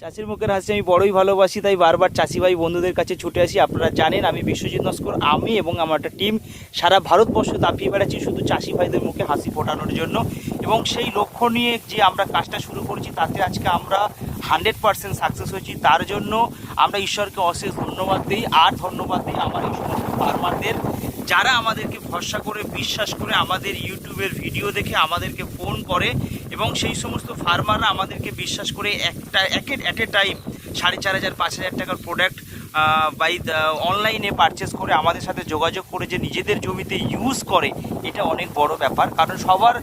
চাষির মুখের হাসি আমি বড়ই ভালোবাসি, তাই বারবার চাষি ভাই বন্ধুদের কাছে ছুটে আসি। আপনারা জানেন, আমি বিশ্বজিৎ নস্কর, আমি এবং আমার একটা টিম সারা ভারতবর্ষ তাপিয়ে বেড়াচ্ছি শুধু চাষি ভাইদের মুখে হাসি ফোটানোর জন্য। এবং সেই লক্ষ্য নিয়ে যে আমরা কাজটা শুরু করেছি, তাতে আজকে আমরা হান্ড্রেড পার্সেন্ট সাকসেস হয়েছি। তার জন্য আমরা ঈশ্বরকে অশেষ ধন্যবাদ দিই, আর ধন্যবাদ দিই আমার এই সমস্ত ফার্মারদের, যারা আমাদেরকে ভরসা করে, বিশ্বাস করে আমাদের ইউটিউবের ভিডিও দেখে আমাদেরকে ফোন করে, এবং সেই সমস্ত ফার্মাররা আমাদেরকে বিশ্বাস করে একটা একের অ্যাট এ টাইম সাড়ে চার হাজার, পাঁচ হাজার টাকার প্রোডাক্ট বাই অনলাইনে পারচেস করে আমাদের সাথে যোগাযোগ করে যে নিজেদের জমিতে ইউজ করে, এটা অনেক বড় ব্যাপার। কারণ সবার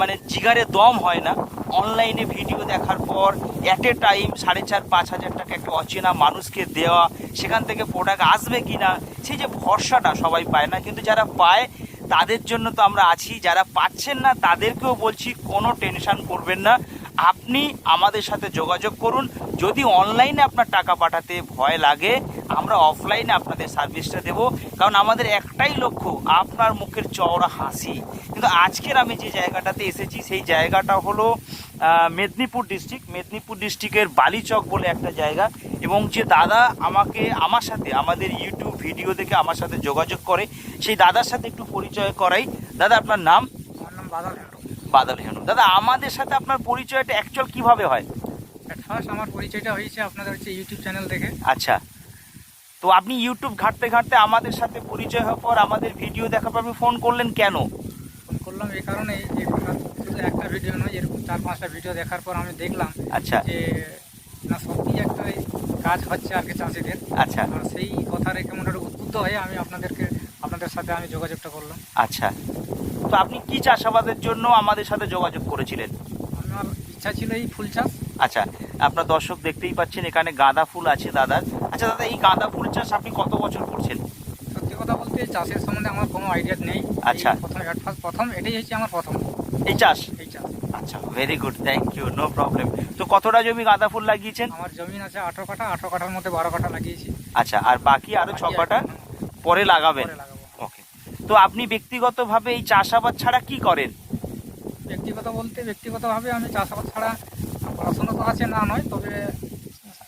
মানে জিগারে দম হয় না। অনলাইনে ভিডিও দেখার পর অ্যাট এ টাইম সাড়ে চার, পাঁচ হাজার টাকা একটা অচেনা মানুষকে দেওয়া, সেখান থেকে প্রোডাক্ট আসবে কি না সেই যে ভরসাটা সবাই পায় না। কিন্তু যারা পায়, তাদের জন্য তো আমরা আছি। যারা পাচ্ছেন না, তাদেরকেও বলছি, কোনো টেনশন করবেন না। আপনি আমাদের সাথে যোগাযোগ করুন। যদি অনলাইনে আপনার টাকা পাঠাতে ভয় লাগে, আমরা অফলাইনে আপনাদের সার্ভিসটা দেব। কারণ আমাদের একটাই লক্ষ্য, আপনার মুখের চওড়া হাসি। কিন্তু আজকের আমি যে জায়গাটাতে এসেছি, সেই জায়গাটা হলো মেদিনীপুর ডিস্ট্রিক্ট। মেদিনীপুর ডিস্ট্রিক্টের বালিচক বলে একটা জায়গা। এবং যে দাদা আমাকে, আমার সাথে, আমাদের ইউটিউব ভিডিও দেখে আমার সাথে যোগাযোগ করে, সেই দাদার সাথে একটু পরিচয় করাই। দাদা, আপনার নাম? আমার নাম বাদল। বাদল হেনু। দাদা আমাদের সাথে আপনার পরিচয়টা অ্যাকচুয়াল কীভাবে হয়? ফার্স্ট আমার পরিচয়টা হয়েছে আপনাদের হচ্ছে ইউটিউব চ্যানেল থেকে আচ্ছা। তো আপনি ইউটিউব ঘাঁটতে ঘাঁটতে আমাদের সাথে পরিচয় হওয়ার পর আমাদের ভিডিও দেখার পর আপনি ফোন করলেন কেন? ফোন করলাম এই কারণে যে শুধু একটা ভিডিও নয় এরকম চার পাঁচটা ভিডিও দেখার পর আমি দেখলাম আচ্ছা। যে না সত্যি একটা কাজ হচ্ছে আর কি চাষিদের। আচ্ছা। সেই কথা রেখে মোটামুটি উদ্বুদ্ধ হয়ে আমি আপনাদেরকে আপনাদের সাথে আমি যোগাযোগটা করলাম। আচ্ছা। তো আপনি কি চাষাবাদের জন্য আমাদের সাথে যোগাযোগ করেছিলেন? আমার ইচ্ছা ছিল এই ফুল চাষ। আচ্ছা আপনার দর্শক দেখতেই পাচ্ছেন এখানে গাঁদা ফুল আছে দাদার আচ্ছা দাদা এই গাঁদা ফুল চাষ আপনি কত বছর করছেন? সত্যি কথা বলতে চাষের সম্বন্ধে আমার কোনো আইডিয়া নেই। আচ্ছা। প্রথম first প্রথম এটাই হচ্ছে আমার প্রথম। এই চাষ? এই চাষ। আচ্ছা very good thank you no problem তো কতটা জমি গাঁদা ফুল লাগিয়েছেন? আমার জমিন আছে আঠারো কাঠা আঠারো কাঠার মধ্যে বারো কাঠা লাগিয়েছি। আচ্ছা আর বাকি আরও ছ কাটা পরে লাগাবেন। তো আপনি ব্যক্তিগতভাবে এই চাষাবাদ ছাড়া কি করেন? ব্যক্তিগত বলতে ব্যক্তিগতভাবে আমি চাষাবাদ ছাড়া পড়াশোনা তো আছে না নয় তবে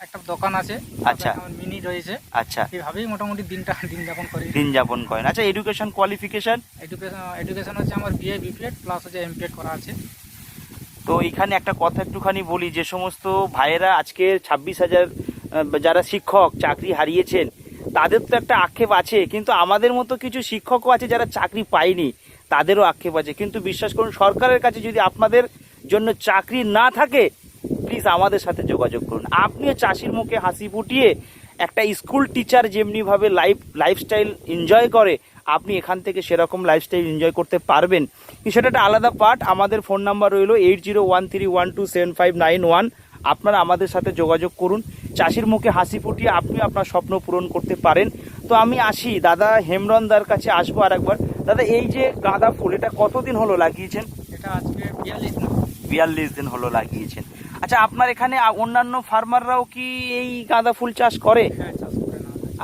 একটা দোকান আছে আচ্ছা। মিনি রয়েছে। আচ্ছা। এইভাবেই মোটামুটি দিনটা দিন যাপন করি। দিন যাপন করেন। আচ্ছা এডুকেশন কোয়ালিফিকেশন এডুকেশন এডুকেশন হচ্ছে আমার বিএ বিপিএড প্লাস হচ্ছে এমপিএড করা আছে। তো এখানে একটা কথা একটুখানি বলি যে সমস্ত ভাইয়েরা আজকে ছাব্বিশ হাজার যারা শিক্ষক চাকরি হারিয়েছেন তাদের তো একটা আক্ষেপ আছে, কিন্তু আমাদের মতো কিছু শিক্ষকও আছে যারা চাকরি পায়নি, তাদেরও আক্ষেপ আছে। কিন্তু বিশ্বাস করুন, সরকারের কাছে যদি আপনাদের জন্য চাকরি না থাকে প্লিজ আমাদের সাথে যোগাযোগ করুন। আপনিও চাষির মুখে হাসি ফুটিয়ে একটা স্কুল টিচার যেমনিভাবে লাইফ লাইফস্টাইল এনজয় করে, আপনি এখান থেকে সেরকম লাইফস্টাইল এনজয় করতে পারবেন। সেটা একটা আলাদা পার্ট আমাদের ফোন নাম্বার রইল eight zero one three one two seven five nine one আপনারা আমাদের সাথে যোগাযোগ করুন। চাষির মুখে হাসি ফুটিয়ে আপনি আপনার স্বপ্ন পূরণ করতে পারেন। তো আমি আসি দাদা হেমরনদার কাছে আসব আর একবার দাদা এই যে গাঁদা ফুল এটা কতদিন হলো লাগিয়েছেন? এটা আজকে বিয়াল্লিশ না বিয়াল্লিশ দিন হলো লাগিয়েছেন। আচ্ছা আপনার এখানে অন্যান্য ফার্মাররাও কি এই গাঁদা ফুল চাষ করে? হ্যাঁ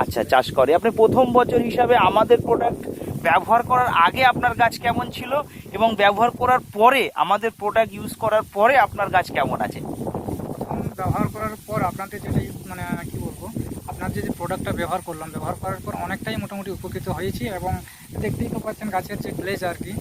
আচ্ছা চাষ করে। আপনি প্রথম বছর হিসাবে আমাদের প্রোডাক্ট ব্যবহার করার আগে আপনার গাছ কেমন ছিল? এবং ব্যবহার করার পরে আমাদের প্রোডাক্ট ইউজ করার পরে আপনার গাছ কেমন আছে? ব্যবহার করার পর আপনাদের যেটাই মানে কি বলব আপনার যে প্রোডাক্টটা ব্যবহার করলাম ব্যবহার করার পর অনেকটাই মোটামুটি উপকৃত হয়েছি এবং দেখতেই তো পাচ্ছেন গাছের যে গ্লেজ আর কি।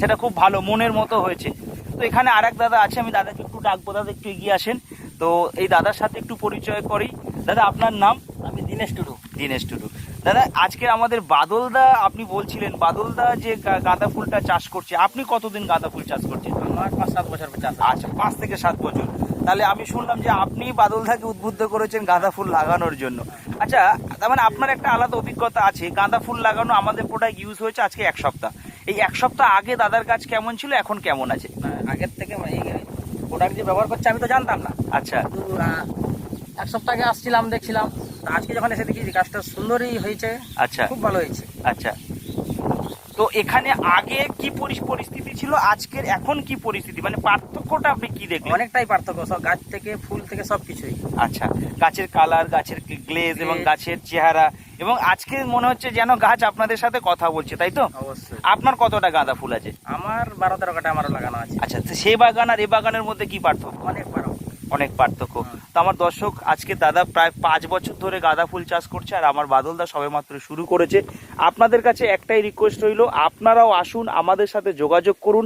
সেটা খুব ভালো মনের মতো হয়েছে। তো এখানে আরেক দাদা আছে আমি দাদাকে একটু ডাকবো দাদা একটু এগিয়ে আসেন। তো এই দাদার সাথে একটু পরিচয় করি। দাদা আপনার নাম? আমি দীনেশ টুডু। দীনেশ টুডু। দাদা আজকে আমাদের বাদলদা আপনি বলছিলেন বাদলদা যে গাঁদা ফুলটা চাষ করছে আপনি কতদিন গাঁদা ফুল চাষ করছেন? আমার পাঁচ সাত বছর চাষ আচ্ছা পাঁচ থেকে সাত বছর। তাহলে আমি শুনলাম যে আপনি বাদলদাকে উদ্বুদ্ধ করেছেন গাঁদা ফুল লাগানোর জন্য। আচ্ছা তার মানে আপনার একটা আলাদা অভিজ্ঞতা আছে গাঁদা ফুল লাগানো আমাদের প্রোডাক্ট ইউজ হয়েছে আজকে এক সপ্তাহ। এই এক সপ্তাহ আগে দাদার কাজ কেমন ছিল এখন কেমন আছে? আগের থেকে প্রোডাক্ট যে ব্যবহার করছে আমি তো জানতাম না। আচ্ছা। এক সপ্তাহ আগে আসছিলাম দেখছিলাম। তো আজকে যখন এসে দেখি গাছটা সুন্দরই হয়েছে আচ্ছা। খুব ভালো হয়েছে। আচ্ছা। তো এখানে আগে কি পরিস্থিতি ছিল? আজকের এখন কি পরিস্থিতি? মানে পার্থক্যটা আপনি কি দেখলেন? অনেকটাই পার্থক্য সব গাছ থেকে ফুল থেকে সব কিছুই আচ্ছা গাছের কালার গাছের গ্লেজ এবং গাছের চেহারা এবং আজকে মনে হচ্ছে যেন গাছ আপনাদের সাথে কথা বলছে তাই তো? অবশ্যই। আপনার কতটা গাঁদা ফুল আছে? আমার বারো তেরো কাটা আমারও লাগানো আছে। আচ্ছা তো সে বাগান আর এ বাগানের মধ্যে কি পার্থক্য? অনেক অনেক পার্থক্য। তো আমার দর্শক আজকে দাদা প্রায় পাঁচ বছর ধরে গাঁদা ফুল চাষ করছে আর আমার বাদলদা সবেমাত্র শুরু করেছে। আপনাদের কাছে একটাই রিকোয়েস্ট রইল আপনারাও আসুন আমাদের সাথে যোগাযোগ করুন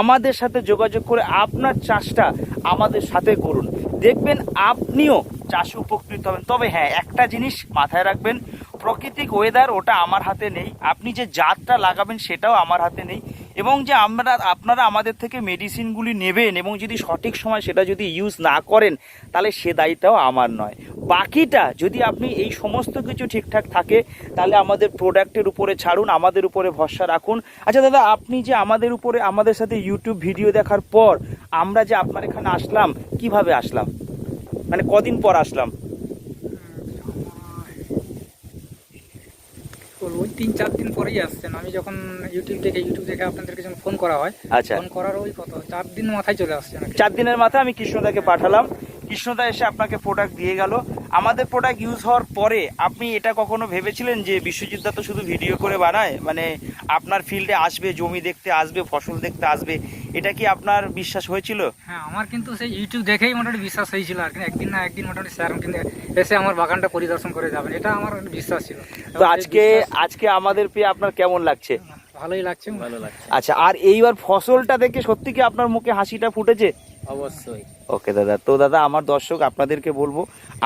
আমাদের সাথে যোগাযোগ করে আপনার চাষটা আমাদের সাথে করুন। দেখবেন আপনিও চাষে উপকৃত হবেন। তবে হ্যাঁ একটা জিনিস মাথায় রাখবেন প্রাকৃতিক ওয়েদার ওটা আমার হাতে নেই আপনি যে জাতটা লাগাবেন সেটাও আমার হাতে নেই। এবং যে আমরা, আপনারা আমাদের থেকে মেডিসিনগুলি নেবেন এবং যদি সঠিক সময় সেটা যদি ইউজ না করেন, তাহলে সে দায়িত্বও আমার নয়। বাকিটা যদি আপনি এই সমস্ত কিছু ঠিকঠাক থাকে, তাহলে আমাদের প্রোডাক্টের উপরে ছাড়ুন, আমাদের উপরে ভরসা রাখুন। আচ্ছা দাদা, আপনি যে আমাদের উপরে, আমাদের সাথে ইউটিউব ভিডিও দেখার পর আমরা যে আপনার এখানে আসলাম, কীভাবে আসলাম? মানে কদিন পর আসলাম? বলব ওই তিন চার দিন পরেই আসছেন। আমি যখন ইউটিউব থেকে ইউটিউব থেকে আপনাদেরকে যখন ফোন করা হয় আচ্ছা। ফোন করার ওই কত চার দিন মাথায় চলে আসছে চার দিনের মাথায় আমি কৃষ্ণদাকে পাঠালাম। কৃষ্ণদা এসে আপনাকে প্রোডাক্ট দিয়ে গেল। আমাদের প্রোডাক্ট ইউজ হওয়ার পরে আপনি এটা কখনো ভেবেছিলেন যে বিশ্বজিৎ দা তো শুধু ভিডিও করে বানায়? মানে আপনার ফিল্ডে আসবে জমি দেখতে আসবে ফসল দেখতে আসবে। এটা কি আপনার বিশ্বাস হয়েছিল? হ্যাঁ আমার কিন্তু সেই ইউটিউব দেখেই মোটামুটি বিশ্বাস হয়েছিল আর কি। একদিন না একদিন মোটামুটি স্যার কিন্তু এসে আমার বাগানটা পরিদর্শন করে যাবেন এটা আমার বিশ্বাস ছিল। তো আজকে আজকে আমাদের পেয়ে আপনার কেমন লাগছে? ভালোই লাগছে। ভালো লাগছে। আচ্ছা আর এইবার ফসলটা দেখে সত্যি কি আপনার মুখে হাসিটা ফুটেছে? অবশ্যই। ওকে দাদা। তো দাদা আমার দর্শক আপনাদেরকে বলব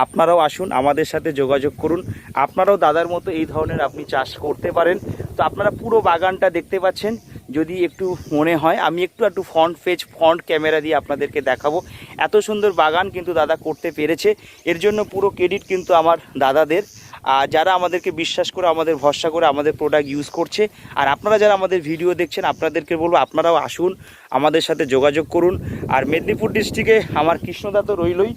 আপনারাও আসুন আমাদের সাথে যোগাযোগ করুন। আপনারাও দাদার মতো এই ধরনের আপনি চাষ করতে পারেন। তো আপনারা পুরো বাগানটা দেখতে পাচ্ছেন। যদি একটু মনে হয় আমি একটু একটু ফ্রন্ট পেজ ফ্রন্ট ক্যামেরা দিয়ে আপনাদেরকে দেখাবো। এত সুন্দর বাগান কিন্তু দাদা করতে পেরেছে। এর জন্য পুরো ক্রেডিট কিন্তু আমার দাদাদের। আর যারা আমাদেরকে বিশ্বাস করে আমাদের ভরসা করে আমাদের প্রোডাক্ট ইউজ করছে আর আপনারা যারা আমাদের ভিডিও দেখছেন আপনাদেরকে বলব আপনারাও আসুন আমাদের সাথে যোগাযোগ করুন। আর মেদিনীপুর ডিস্ট্রিক্টে আমার কৃষ্ণদা তো রইলই।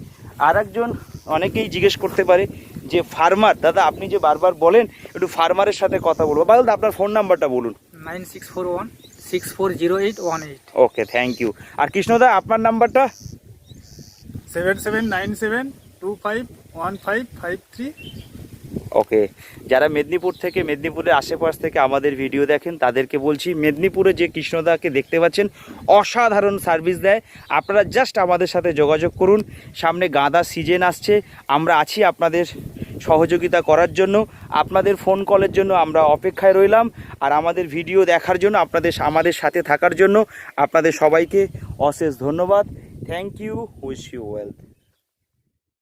আর একজন অনেকেই জিজ্ঞেস করতে পারে যে ফার্মার দাদা আপনি যে বারবার বলেন একটু ফার্মারের সাথে কথা বলব। দা, আপনার ফোন নাম্বারটা বলুন। Nine six four one six four zero eight one eight okay thank you আর কৃষ্ণদা আপনার নাম্বারটা? Seven seven nine seven two five one five five three okay যারা মেদিনীপুর থেকে মেদিনীপুরের আশেপাশ থেকে আমাদের ভিডিও দেখেন তাদেরকে বলছি মেদিনীপুরে যে কৃষ্ণদাকে দেখতে পাচ্ছেন অসাধারণ সার্ভিস দেয়। আপনারা জাস্ট আমাদের সাথে যোগাযোগ করুন। সামনে গাঁদা সিজন আসছে। আমরা আছি আপনাদের সহযোগিতা করার জন্য, আপনাদের ফোন কলের জন্য আমরা অপেক্ষায় রইলাম। আর আমাদের ভিডিও দেখার জন্য, আপনাদের আমাদের সাথে থাকার জন্য আপনাদের সবাইকে অশেষ ধন্যবাদ। Thank you wish you wealth